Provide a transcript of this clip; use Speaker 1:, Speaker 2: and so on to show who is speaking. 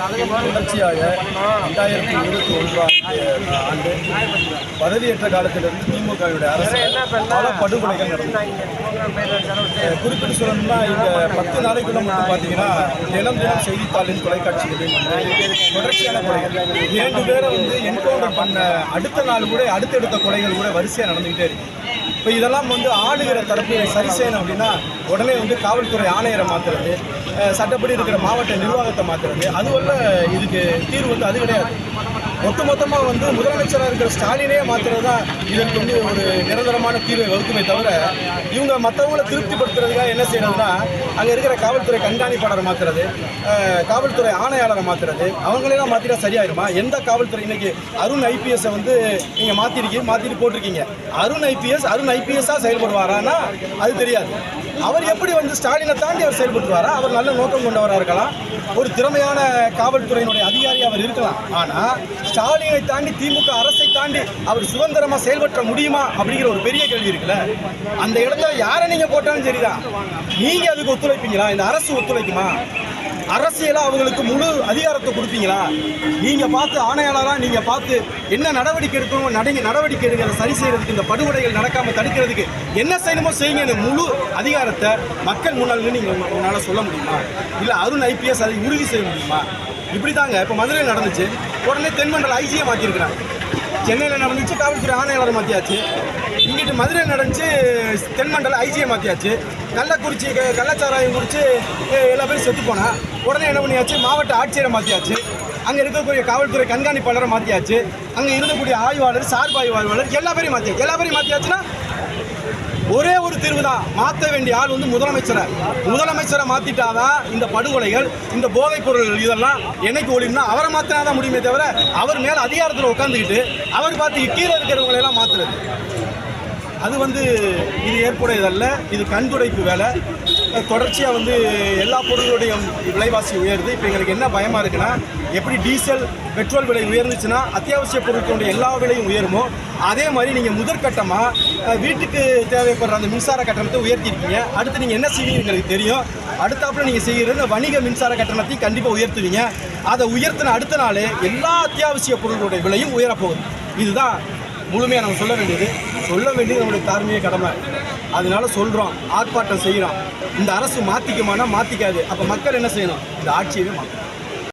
Speaker 1: தொடர்ச்சியாக ரெண்டாயிரத்தி இருபத்தி ஒன்றாம் ஆண்டு பதவியேற்ற காலத்திலிருந்து திமுகவுடைய அரசு பல படுகொலைகள் நடந்தது. குறிப்பிட்டு சொல்லணும்னா இந்த பத்து நாளைக்குள்ள மட்டும் பார்த்தீங்கன்னா தினம் தினம் செய்தித்தாளின் தொலைக்காட்சிகளையும் தொடர்ச்சியான கொலைகள் இரண்டு பேரை வந்து என்கவுண்டர் பண்ண அடுத்த நாள் கூட அடுத்தடுத்த கொலைகள் கூட வரிசையாக நடந்துகிட்டே இருக்கு. இப்போ இதெல்லாம் வந்து ஆளுகிற தரப்பு சரி செய்யணும் அப்படின்னா உடனே வந்து காவல்துறை ஆணையரை மாற்றுறது சட்டப்படி இருக்கிற மாவட்ட நிர்வாகத்தை மாற்றுறது அதுவல்ல இதுக்கு தீர்வு வந்து அது கிடையாது. மொத்த மொத்தமாக வந்து முதலமைச்சராக இருக்கிற ஸ்டாலினே மாற்றுறது தான் இதற்கு வந்து ஒரு நிரந்தரமான தீர்வை வகுக்குமே தவிர இவங்க மற்றவங்கள திருப்திப்படுத்துறதுக்காக என்ன செய்யணும்னா அங்கே இருக்கிற காவல்துறை கண்காணிப்பாளரை மாற்றுறது காவல்துறை ஆணையாளரை மாற்றுறது அவங்களெல்லாம் மாற்றிட்டா சரியாயிருமா? எந்த காவல்துறை இன்னைக்கு அருண் ஐபிஎஸ்ஸை வந்து நீங்கள் மாற்றிருக்கீங்க மாற்றிட்டு போட்டிருக்கீங்க? அருண் ஐபிஎஸ் அருண் ஐபிஎஸ்ஸாக செயல்படுவாரான்னா அது தெரியாது. அவர் எப்படி வந்து ஸ்டாலினை தாண்டி அவர் செயல்படுத்துவாரா? அவர் நல்ல நோக்கம் கொண்டவராக இருக்கலாம். ஒரு திறமையான காவல்துறையினுடைய அதிகாரி அவர் இருக்கலாம். ஆனால் ஸ்டாலினை தாண்டி திமுக அரசை தாண்டி அவர் சுதந்திரமாக செயல்பற்ற முடியுமா அப்படிங்கிற ஒரு பெரிய கேள்வி இருக்குல்ல. அந்த இடத்துல யாரை நீங்கள் போட்டாலும் சரிதான். நீங்கள் அதுக்கு ஒத்துழைப்பீங்களா? இந்த அரசு ஒத்துழைக்குமா? அரசியலாக அவங்களுக்கு முழு அதிகாரத்தை கொடுப்பீங்களா? நீங்க பார்த்து ஆணையாளரா நீங்க பார்த்து என்ன நடவடிக்கை எடுக்கணும் நடங்க நடவடிக்கை எடுக்கிறத சரி செய்யறதுக்கு இந்த படுகொலைகள் நடக்காம தடுக்கிறதுக்கு என்ன செய்யணுமோ செய்யுங்க முழு அதிகாரத்தை மக்கள் முன்னால் நீங்கள் நீங்க உங்களால சொல்ல முடியுமா? இல்ல அருண் ஐபிஎஸ் அதை உறுதி செய்ய முடியுமா? இப்படி தாங்க இப்போ மதுரையில் நடந்துச்சு. உடனே தென்மண்டல ஐசியை மாற்றிருக்கிறாங்க சென்னையில் நடந்துச்சு காவல்துறை ஆணையாளரை மாற்றியாச்சு இங்கிட்டு மதுரை நடந்துச்சு தென்மண்டல ஐசியை மாற்றியாச்சு கள்ளக்குறிச்சி க- கள்ளச்சாராயம் குடிச்சு எல்லா பேரும் செத்து போனால் உடனே என்ன பண்ணியாச்சு மாவட்ட ஆட்சியரை மாற்றியாச்சு அங்கே இருக்கக்கூடிய காவல்துறை கண்காணிப்பாளரை மாற்றியாச்சு அங்கே இருக்கக்கூடிய ஆய்வாளர் சார்பு ஆய்வாளர் எல்லா பேரையும் மாற்றியாச்சு எல்லா பேரையும் மாற்றியாச்சுன்னா ஒரே ஒரு தீர்வு தான். மாற்ற வேண்டிய ஆள் வந்து முதலமைச்சரை. முதலமைச்சரை மாற்றிட்டாதான் இந்த படுகொலைகள் இந்த போதைப் பொருள் இதெல்லாம் என்னைக்கு ஒழியும்னா அவரை மாற்றினா தான் முடியுமே தவிர அவர் மேலே அதிகாரத்தில் உட்காந்துக்கிட்டு அவர் பார்த்து கீழே இருக்கிறவங்களெல்லாம் மாற்றுறது அது வந்து இது ஏற்புடையதல்ல. இது கண்துடைப்பு வேலை. தொடர்ச்சியாக வந்து எல்லா பொருளுடைய விலைவாசி உயருது. இப்போ எங்களுக்கு என்ன பயமாக இருக்குன்னா எப்படி டீசல் பெட்ரோல் விலை உயர்ந்துச்சுன்னா அத்தியாவசிய பொருட்களுடைய எல்லா விலையும் உயருமோ அதே மாதிரி நீங்கள் முதற்கட்டமாக வீட்டுக்கு தேவைப்படுற அந்த மின்சார கட்டணத்தை உயர்த்திருக்கீங்க. அடுத்து நீங்கள் என்ன செய்வீங்க எங்களுக்கு தெரியும். அடுத்தாப்புல நீங்கள் செய்கிறது இந்த வணிக மின்சார கட்டணத்தையும் கண்டிப்பாக உயர்த்துவீங்க. அதை உயர்த்தின அடுத்த நாள் எல்லா அத்தியாவசிய பொருளுடைய விலையும் உயரப்போகுது. இதுதான் முழுமையாக நம்ம சொல்ல வேண்டியது. சொல்ல வேண்டியது நம்மளுடைய தார்மீக கடமை. அதனால சொல்கிறோம் ஆர்ப்பாட்டம் செய்கிறோம் இந்த அரசு மாற்றிக்குமானா மாற்றிக்காது அப்போ மக்கள் என்ன செய்யணும்? இந்த ஆட்சியவே மாற்றணும்